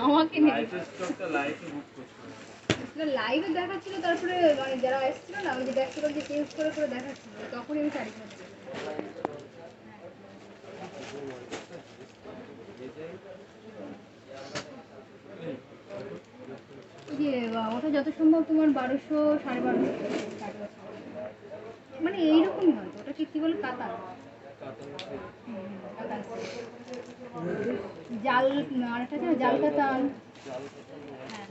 আমাকে লাইভে দেখাচ্ছিল তারপরে মানে যারা এসেছিল না ওই যে দেখছিল যে চেঞ্জ করে করে দেখাচ্ছিল তখনই আমি শাড়ি কিনেছি ওই যে আহ, ওটা যত সম্ভব তোমার বারোশো, সাড়ে বারোশো মানে এইরকমই হয়তো ওটাকে কি বলে? কাতার। জাল আর একটা আছে জাল কাতান হ্যাঁ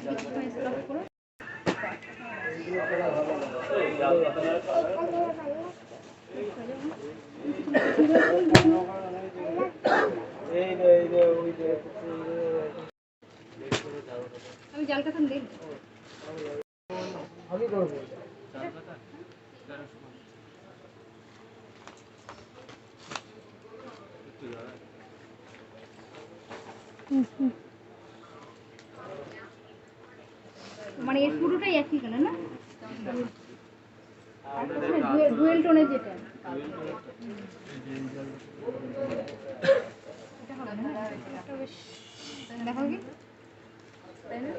কিছুটা স্টপ করো এই যে এই যে ওই যে আমি জাল কাতান দেখি আমি মানে এর পুরোটাই একই কালার না? ডুয়েল টোনের যেটা। এটা হবে না? এটা বেশ দেখো কি? হ্যালো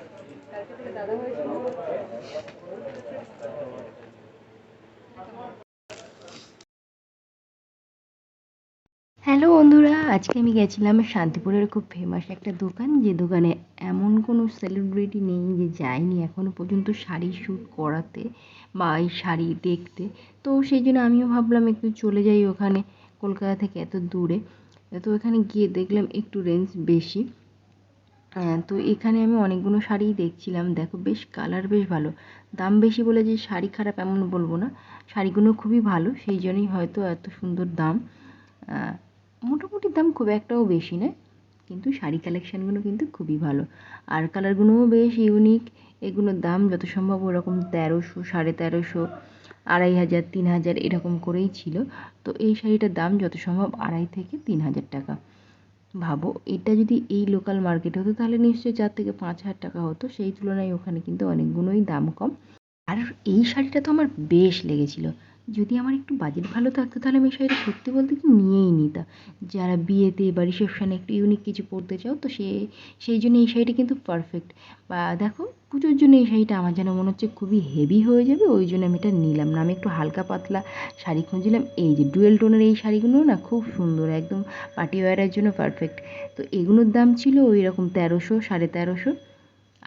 বন্ধুরা, আজকে আমি গেছিলাম শান্তিপুরের খুব ফেমাস একটা দোকান, যে দোকানে এমন কোনো সেলিব্রিটি নেই যে যায়নি এখনও পর্যন্ত শাড়ি শ্যুট করাতে বা এই শাড়ি দেখতে। তো সেই জন্য আমিও ভাবলাম একটু চলে যাই ওখানে, কলকাতা থেকে এত দূরে। তো এখানে গিয়ে দেখলাম একটু রেঞ্জ বেশি। তো এখানে আমি অনেকগুলো শাড়িই দেখছিলাম। দেখো, বেশ কালার বেশ ভালো। দাম বেশি বলে যে শাড়ি খারাপ এমন বলব না। শাড়িগুলো খুবই ভালো, সেই জন্যই হয়তো এত সুন্দর দাম। মোটামুটি দাম খুব একটাও বেশি নয়, কিন্তু শাড়ি কালেকশানগুলো কিন্তু খুবই ভালো। আর কালারগুলোও বেশ ইউনিক এগুলোর দাম যত সম্ভব ওরকম তেরোশো, সাড়ে তেরোশো, আড়াই হাজার, তিন হাজার এরকম করেই ছিল। তো এই শাড়িটার দাম যত সম্ভব আড়াই থেকে তিন হাজার টাকা। ভাবো, এটা যদি এই লোকাল মার্কেট হতো, তাহলে নিশ্চয়ই চার থেকে পাঁচ হাজার টাকা হতো। সেই তুলনায় ওখানে কিন্তু অনেকগুলোই দাম কম। আর এই শাড়িটা তো আমার বেশ লেগেছিল। যদি আমার একটু বাজেট ভালো থাকতো, তাহলে আমি শাড়িটা সত্যি বলতে কি নিয়েই নিতাম যারা বিয়েতে বা রিসেপশানে একটু ইউনিক কিছু পরতে চাও, তো সে, সেই জন্য এই শাড়িটা কিন্তু পারফেক্ট বা দেখো, পুজোর জন্য এই শাড়িটা আমার যেন মনে হচ্ছে খুবই হেভি হয়ে যাবে, ওই জন্য আমি এটা নিলাম না। আমি একটু হালকা পাতলা শাড়ি খুঁজছিলাম, এই যে ডুয়েল টোনের এই শাড়িগুলো না খুব সুন্দর, একদম পার্টি ওয়ারের জন্য পারফেক্ট তো এগুলোর দাম ছিল ওই রকম তেরোশো, সাড়ে তেরোশো,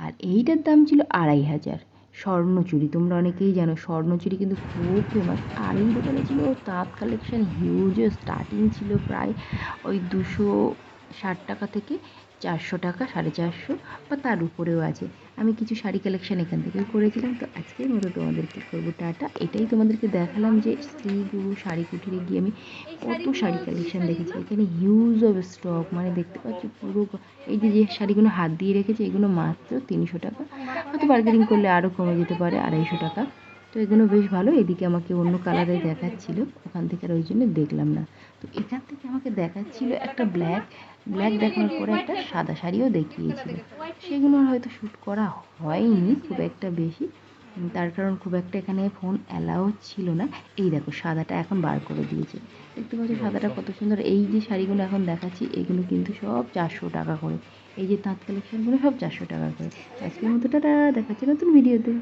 আর এইটার দাম ছিল আড়াই হাজার। স্বর্ণচুরি। তোমরা অনেকেই জানো, স্বর্ণচুরি কিন্তু খুব ফেমাস আর এই দোকানে ছিল, তাঁত কালেকশন হিউজ স্টার্টিং ছিল প্রায় ওই দুশো ষাট টাকা থেকে চারশো টাকা সাড়ে চারশো বা তার উপরেও আছে। আমি কিছু শাড়ি কালেকশন এখান থেকেও করেছিলাম তো আজকের মতো তোমাদেরকে করব টাটা। এটাই তোমাদেরকে দেখালাম যে স্ত্রী গুরু শাড়ি কুটিরে গিয়ে আমি কত শাড়ি কালেকশন দেখেছি। এখানে হিউজ অফ স্টক মানে দেখতে পাচ্ছ পুরো এই যে যে শাড়িগুলো হাত দিয়ে রেখেছে এগুলো মাত্র তিনশো টাকা। হয়তো বার্গেনিং করলে আরও কমে যেতে পারে আড়াইশো টাকা। তো এগুলো বেশ ভালো এদিকে আমাকে অন্য কালারে দেখাচ্ছিল ওখান থেকে আর ওই জন্য দেখলাম না। তো এখান থেকে আমাকে দেখাচ্ছিল একটা ব্ল্যাক ব্ল্যাক দেখানোর পরে একটা সাদা শাড়িও দেখিয়েছিল। সেগুলো হয়তো শ্যুট করা হয়নি খুব একটা বেশি। তার কারণ খুব একটা এখানে ফোন অ্যালাউ ছিল না। এই দেখো সাদাটা এখন বার করে দিয়েছে। দেখতে পাচ্ছ সাদাটা কত সুন্দর। এই যে শাড়িগুলো এখন দেখাচ্ছি এগুলো কিন্তু সব চারশো টাকা করে। এই যে তাঁত কালেকশনগুলো সব চারশো টাকা করে। আজকের মতো টাটা দেখাচ্ছে নতুন ভিডিওতে